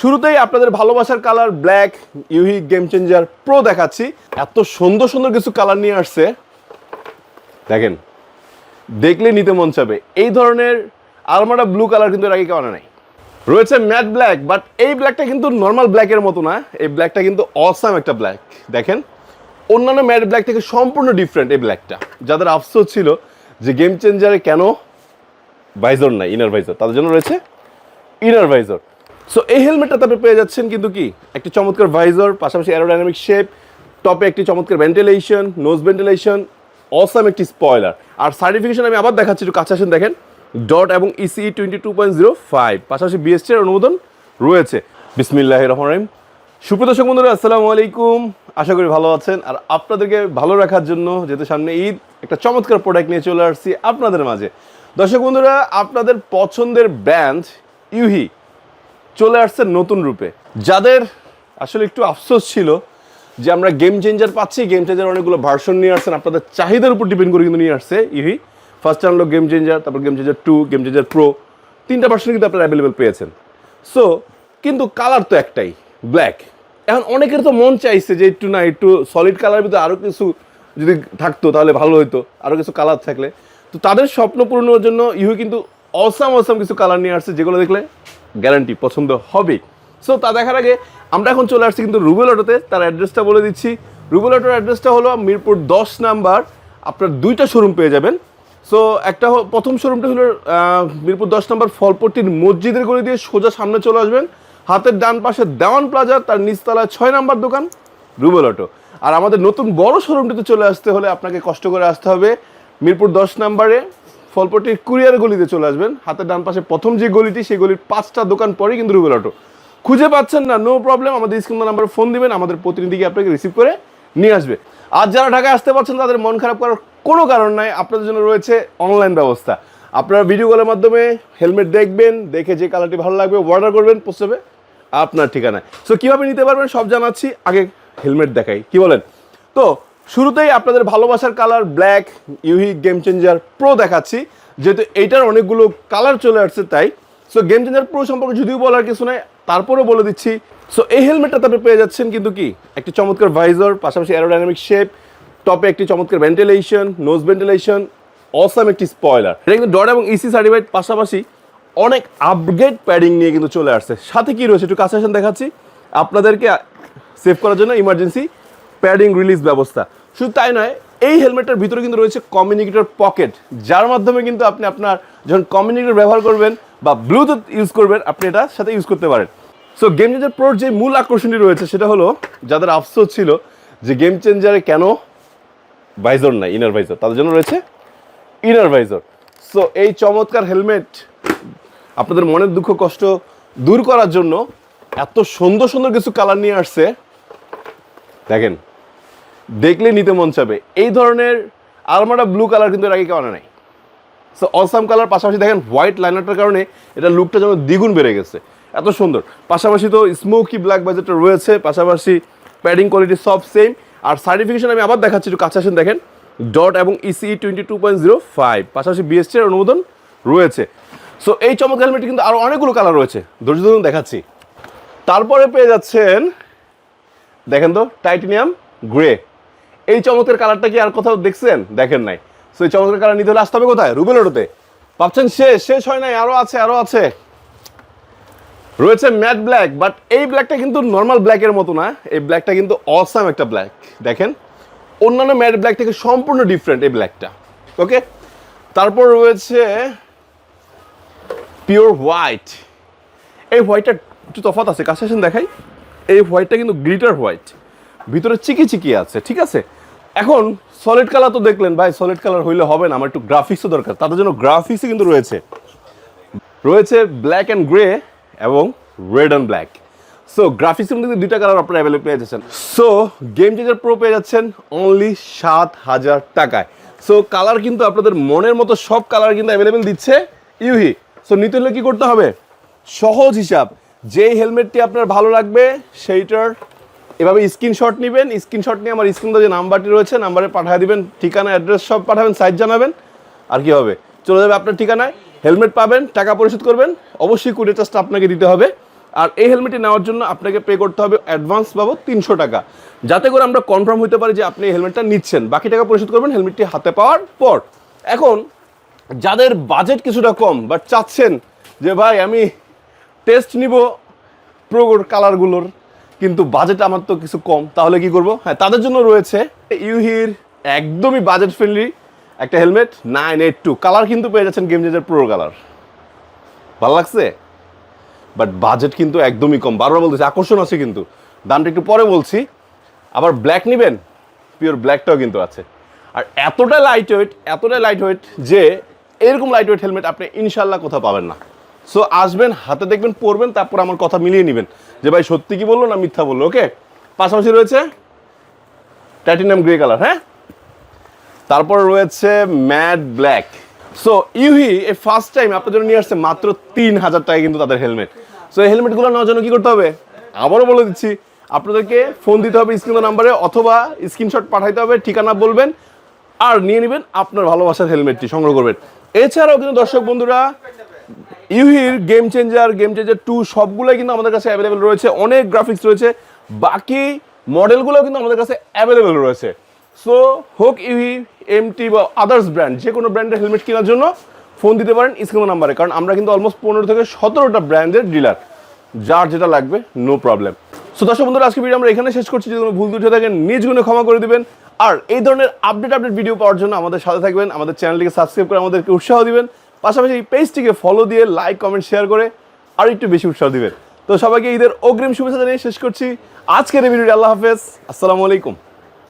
শুরুতেই আপনাদের ভালোবাসার colour black Yohe game changer pro দেখাচ্ছি। এত সুন্দর সুন্দর কিছু কালার নিয়ে আসছে। দেখেন, দেখলে নিতে মন চাবে। এই ধরনের আলমারা ব্লু কালার কিন্তু এর আগে কেউ নাই। রয়েছে ম্যাট ব্ল্যাক বাট এই ব্ল্যাকটা কিন্তু নর্মাল ব্ল্যাকের মতো না। এই ব্ল্যাকটা কিন্তু অসাম একটা ব্ল্যাক দেখেন, অন্যান্য ম্যাট ব্ল্যাক থেকে সম্পূর্ণ ডিফারেন্ট এই ব্ল্যাকটা যাদের আফসোস ছিল যে গেম চেঞ্জারে কেন ভাইজর নাই ইনার ভাইজর তাদের জন্য রয়েছে ইনার ভাইজর সো এই হেলমেটটাতে আপনি পেয়ে যাচ্ছেন কিন্তু কি? একটি চমৎকার ভাইজর পাশাপাশি অ্যারোডাইনামিক শেপ টপে একটি চমৎকার ভেন্টিলেশন নোজ ভেন্টিলেশন অসাম একটি স্পয়লার আর সার্টিফিকেশন আমি আবার দেখাচ্ছি, একটু কাছে আসেন, দেখেন। ডট এবং ECE twenty two point zero five পাশাপাশি বিএসটি এর অনুমোদন রয়েছে। বিসমিল্লাহ রহমান রহিম। সুপ্রিয় দর্শক বন্ধুরা, আসসালামু আলাইকুম। আশা করি ভালো আছেন। আর আপনাদেরকে ভালো রাখার জন্য যেহেতু সামনে ঈদ, একটা চমৎকার প্রোডাক্ট নিয়ে চলে আসছি আপনাদের মাঝে। দর্শক বন্ধুরা, আপনাদের পছন্দের ব্যান্ড ইউহি। চলে আসছে নতুন রূপে। যাদের আসলে একটু আফসোস ছিল যে আমরা গেম চেঞ্জার পাচ্ছি গেম চেঞ্জার অনেকগুলো ভার্সন নিয়ে আসছেন, আপনাদের চাহিদার উপর ডিপেন্ড করে কিন্তু নিয়ে আসছে ইভি ফার্স্ট আনলো গেম চেঞ্জার তারপর game changer two game changer pro তিনটা ভার্সন কিন্তু আপনারা অ্যাভেলেবেল পেয়েছেন। সো কিন্তু কালার তো একটাই ব্ল্যাক এখন অনেকের তো মন চাইছে যে একটু না, একটু সলিড কালার ভিতরে আরও কিছু যদি থাকতো তাহলে ভালো হতো আরও কিছু কালার থাকলে। তো তাদের স্বপ্ন পূরণের জন্য ইহু কিন্তু অসাম অসাম কিছু কালার নিয়ে আসছে, যেগুলো দেখলে গ্যারান্টি পছন্দ হবে। সো তা দেখার আগে আমরা এখন চলে আসছি কিন্তু রুবেল অটোতে। তার অ্যাড্রেসটা বলে দিচ্ছি। রুবেল অটোর অ্যাড্রেসটা হলো মিরপুর দশ নাম্বার। আপনার দুইটা শোরুম পেয়ে যাবেন। সো একটা প্রথম শোরুমটা হলো মিরপুর দশ নম্বর ফলপট্টির মসজিদের গলি দিয়ে সোজা সামনে চলে আসবেন। হাতের ডান পাশে দেওয়ান প্লাজা, তার নিচতলায় ছয় নাম্বার দোকান, রুবেল অটো। আর আমাদের নতুন বড় শোরুমটিতে চলে আসতে হলে আপনাকে কষ্ট করে আসতে হবে। মিরপুর দশ নম্বরে ফলপট্টির কুরিয়ার গলিতে চলে আসবেন। হাতের ডান পাশে প্রথম যে গলিটি, সেই গলির পাঁচটা দোকান পরেই কিন্তু রুবেল অটো। খুঁজে পাচ্ছেন না নো প্রবলেম আমাদের স্ক্রিন নাম্বারে ফোন দিবেন, আমাদের প্রতিনিধিকে আপনাকে রিসিভ করে নিয়ে আসবে। আর যারা ঢাকায় আসতে পারছেন, তাদের মন খারাপ করার কোনো কারণ নাই, আপনাদের জন্য রয়েছে অনলাইন ব্যবস্থা। আপনারা ভিডিও কলের মাধ্যমে হেলমেট দেখবেন, দেখে যে কালারটি ভালো লাগবে অর্ডার করবেন পোস্ট আপনার ঠিকানায়। সো কীভাবে নিতে পারবেন সব জানাচ্ছি, আগে হেলমেট দেখাই। কি বলেন? তো শুরুতেই আপনাদের ভালোবাসার colour black Yohe game changer pro দেখাচ্ছি, যেহেতু এইটার অনেকগুলো কালার চলে আসছে তাই। সো গেম চেঞ্জার প্রো সম্পর্কে যদিও বলার কিছু নাই, তারপরেও বলে দিচ্ছি। সো এই হেলমেটটা আপনি পেয়ে যাচ্ছেন কিন্তু কি, একটি চমৎকার ভাইজর পাশাপাশি অ্যারোডাইনামিক শেপ টপে একটি চমৎকার ভেন্টিলেশন নোজ ভেন্টিলেশন অসাম একটি স্পয়লার এটা কিন্তু ডট এবং ইসি সার্টিফাইড পাশাপাশি অনেক আপগ্রেড প্যাডিং নিয়ে কিন্তু চলে আসছে। সাথে কি রয়েছে একটু কাছে দেখাচ্ছি। আপনাদেরকে সেভ করার জন্য ইমার্জেন্সি প্যাডিং রিলিজ ব্যবস্থা। শুধু তাই নয়, এই হেলমেটটার ভিতরে কিন্তু রয়েছে কমিউনিকেটর পকেট যার মাধ্যমে কিন্তু আপনি আপনার যখন কমিউনিকেটর ব্যবহার করবেন বা ব্লুটুথ ইউজ করবেন, আপনি এটা সাথে ইউজ করতে পারেন। সো গেম চেঞ্জার প্রোর যে মূল আকর্ষণটি রয়েছে, সেটা হলো যাদের আফসোস ছিল যে গেম চেঞ্জারে কেন ভাইজর নাই ইনার ভাইজর তাদের জন্য রয়েছে ইনার ভাইজর সো এই চমৎকার হেলমেট আপনাদের মনের দুঃখ, কষ্ট দূর করার জন্য এত সুন্দর সুন্দর কিছু কালার নিয়ে আসছে। দেখেন দেখলে নিতে মন চাবে। এই ধরনের আলমারা ব্লু কালার কিন্তু এর আগে কেউ নাই। সো অসাম কালার পাশাপাশি দেখেন হোয়াইট লাইনারটার কারণে এটা লুকটা যেন দ্বিগুণ বেড়ে গেছে। এত সুন্দর। পাশাপাশি তো স্মোকি ব্ল্যাক বাজেটটা রয়েছে, পাশাপাশি প্যাডিং কোয়ালিটি সব সেম আর সার্টিফিকেশন আমি আবার দেখাচ্ছি, একটু কাছে আসেন দেখেন। ডট এবং ECE twenty two point zero five পাশাপাশি বিএসটি এর অনুমোদন রয়েছে। সো এই চমৎকার হেলমেটে কিন্তু আরও অনেকগুলো কালার রয়েছে। ধৈর্য ধরুন, দেখাচ্ছি। তারপরে পেয়ে যাচ্ছেন, দেখেন তো টাইটেনিয়াম গ্রে এই চমৎকার কালারটা কি আর কোথাও দেখছেন? দেখেন নাই। সো এই চমৎকার কালার নিতে হলে আসতে হবে কোথায়? রুবেল অটোতে। ভাবছেন শেষ শেষ হয় নাই আরও আছে আরও আছে। রয়েছে ম্যাট ব্ল্যাক বাট এই ব্ল্যাকটা কিন্তু নর্মাল ব্ল্যাকের মতো না। এই ব্ল্যাকটা কিন্তু অসাম একটা ব্ল্যাক। দেখেন, অন্যান্য ম্যাট ব্ল্যাক থেকে সম্পূর্ণ ডিফারেন্ট এই ব্ল্যাকটা। ওকে তারপর রয়েছে পিওর হোয়াইট এই হোয়াইটটা একটু তফাৎ আছে, কাছে দেখাই। এই হোয়াইটটা কিন্তু গ্লিটার হোয়াইট ভিতরে চিকি চিকি আছে, ঠিক আছে? এখন সলিড কালার তো দেখলেন ভাই সলিড কালার হইলে হবে না, আমার একটু গ্রাফিক্সও দরকার, তাদের জন্য গ্রাফিক্সই কিন্তু রয়েছে। রয়েছে ব্ল্যাক অ্যান্ড গ্রে এবং রেড অ্যান্ড ব্ল্যাক সো গ্রাফিক্সের মধ্যে দুইটা কালার আপনারা অ্যাভেলেবল পেয়ে যাচ্ছেন। সো গেম চেঞ্জার প্রো পেয়ে যাচ্ছেন অনলি সাত হাজার টাকায়। সো কালার কিন্তু আপনাদের মনের মতো সব কালার কিন্তু অ্যাভেলেবেল দিচ্ছে ইউহি সো নিতে হলে কি করতে হবে? সহজ হিসাব। যেই হেলমেটটি আপনার ভালো লাগবে, সেইটার এভাবে স্ক্রিনশট নেবেন স্ক্রিনশট নিয়ে আমার স্ক্রিন যে নাম্বারটি রয়েছে, নাম্বারে পাঠিয়ে দিবেন, ঠিকানা অ্যাড্রেস সব পাঠাবেন সাইজ জানাবেন, আর কি হবে? চলে যাবে আপনার ঠিকানায় হেলমেট পাবেন, টাকা পরিশোধ করবেন, অবশ্যই কুড়ি চার্জটা আপনাকে দিতে হবে। আর এই হেলমেটটি নেওয়ার জন্য আপনাকে পে করতে হবে অ্যাডভান্স বাবদ তিনশো টাকা। যাতে করে আমরা কনফার্ম হতে পারি যে আপনি এই হেলমেটটা নিচ্ছেন। বাকি টাকা পরিশোধ করবেন হেলমেটটি হাতে পাওয়ার পর। এখন, যাদের বাজেট কিছুটা কম বাট চাচ্ছেন যে, ভাই, আমি টেস্ট নিব প্রোর কালারগুলোর কিন্তু বাজেট আমার তো কিছু কম, তাহলে কি করব? হ্যাঁ তাদের জন্য রয়েছে ইউহির একদমই বাজেট ফ্রেন্ডলি একটা helmet nine eight two colour কিন্তু পেয়ে যাচ্ছেন গেম চেঞ্জার প্রো কালার ভালো লাগছে? বাট বাজেট কিন্তু একদমই কম। বারবার বলতেছি, আকর্ষণ আছে কিন্তু। দামটা একটু পরে বলছি। আবার ব্ল্যাক নেবেন? পিওর ব্ল্যাকটাও কিন্তু আছে। আর এতটা লাইট ওয়েট এতটা লাইট ওয়েট যে এরকম লাইট ওয়েট হেলমেট আপনি ইনশাল্লাহ কোথাও পাবেন না। সো আসবেন, হাতে দেখবেন পরবেন তারপর আমার কথা মিলিয়ে নেবেন। যে ভাই, সত্যি কি বলল না মিথ্যা বলল ওকে পাশাপাশি রয়েছে প্ল্যাটিনাম গ্রে কালার হ্যাঁ? তারপর রয়েছে ম্যাড ব্ল্যাক সো ইউহি, এই ফার্স্ট টাইম আপনার জন্য নিয়ে আসছে মাত্র তিন হাজার টাকা কিন্তু তাদের হেলমেট সো এই হেলমেটগুলো নেওয়ার জন্য কি করতে হবে? আবারও বলে দিচ্ছি, আপনাদেরকে ফোন দিতে হবে স্ক্রিন নাম্বারে অথবা স্ক্রিনশট পাঠাইতে হবে, ঠিকানা বলবেন, আর নিয়ে নেবেন আপনার ভালোবাসার হেলমেটটি সংগ্রহ করবেন। এছাড়াও কিন্তু দর্শক বন্ধুরা ইউহির game changer game changer two সবগুলোই কিন্তু আমাদের কাছে অ্যাভেলেবেল রয়েছে। অনেক গ্রাফিক্স রয়েছে। বাকি মডেলগুলো কিন্তু আমাদের কাছে অ্যাভেলেবেল রয়েছে। সো হোক ইউহি এমটি বা আদার্স ব্র্যান্ড যে কোনো ব্র্যান্ডের হেলমেট কেনার জন্য ফোন দিতে পারেন স্ক্রিন নাম্বারে কারণ আমরা কিন্তু অলমোস্ট পনেরো থেকে সতেরোটা ব্র্যান্ডের ডিলার যার যেটা লাগবে নো প্রবলেম সো দর্শক বন্ধুরা, আজকে ভিডিও আমরা এখানে শেষ করছি। যদি কোনো ভুল দুটো থাকেন নিজ গুণে ক্ষমা করে দিবেন। আর এই ধরনের আপডেট আপডেট ভিডিও পাওয়ার জন্য আমাদের সাথে থাকবেন। আমাদের চ্যানেলটিকে সাবস্ক্রাইব করে আমাদেরকে উৎসাহ দিবেন। পাশাপাশি এই পেজটিকে ফলো দিয়ে লাইক কমেন্ট শেয়ার করে আর একটু বেশি উৎসাহ দিবেন। তো সবাইকে ঈদের অগ্রিম শুভেচ্ছা জানিয়ে শেষ করছি। আজকের এই ভিডিওটি আল্লাহ হাফেজ। আসসালামু আলাইকুম।